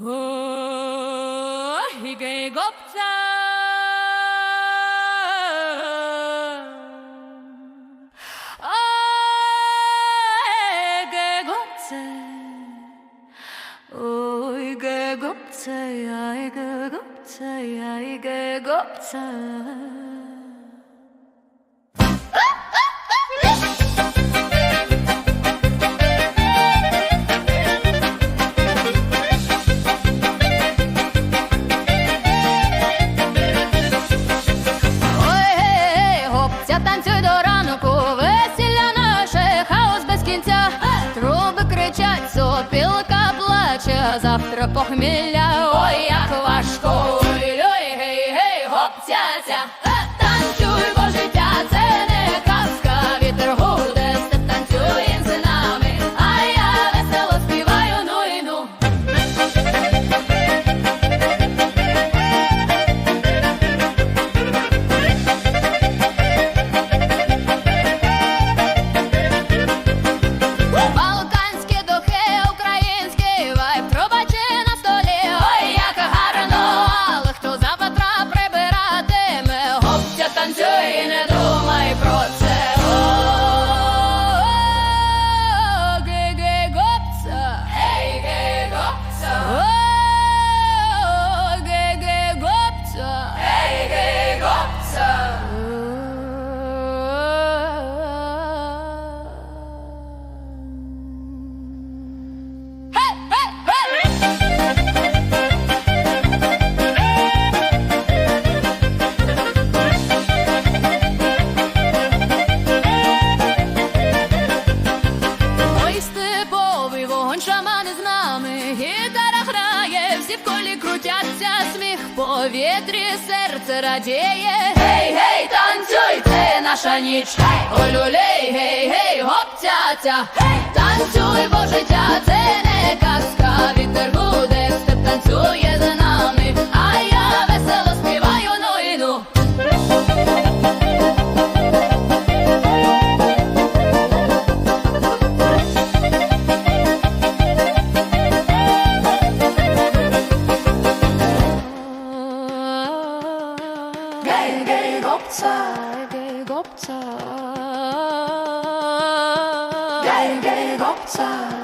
어, 이게 겁자 이게 겁자 오, 이게 겁자야, 이게 겁자야, танцюй до ранку, весілля наше, хаос без кінця. Труби кричать, сопілка плаче, завтра похмілля, ой, як важко. Ой, ой, гей, гей, гопцяця, крутяться, сміх в повітрі, серце радіє. Гей, гей, танцюй, це наша ніч. Олюлей, гей, гей, гей, гопцяця. Танцюй, бо життя це не казка, вітер буде, степ танцює за gel gel gopta. Gel gel gel gopta.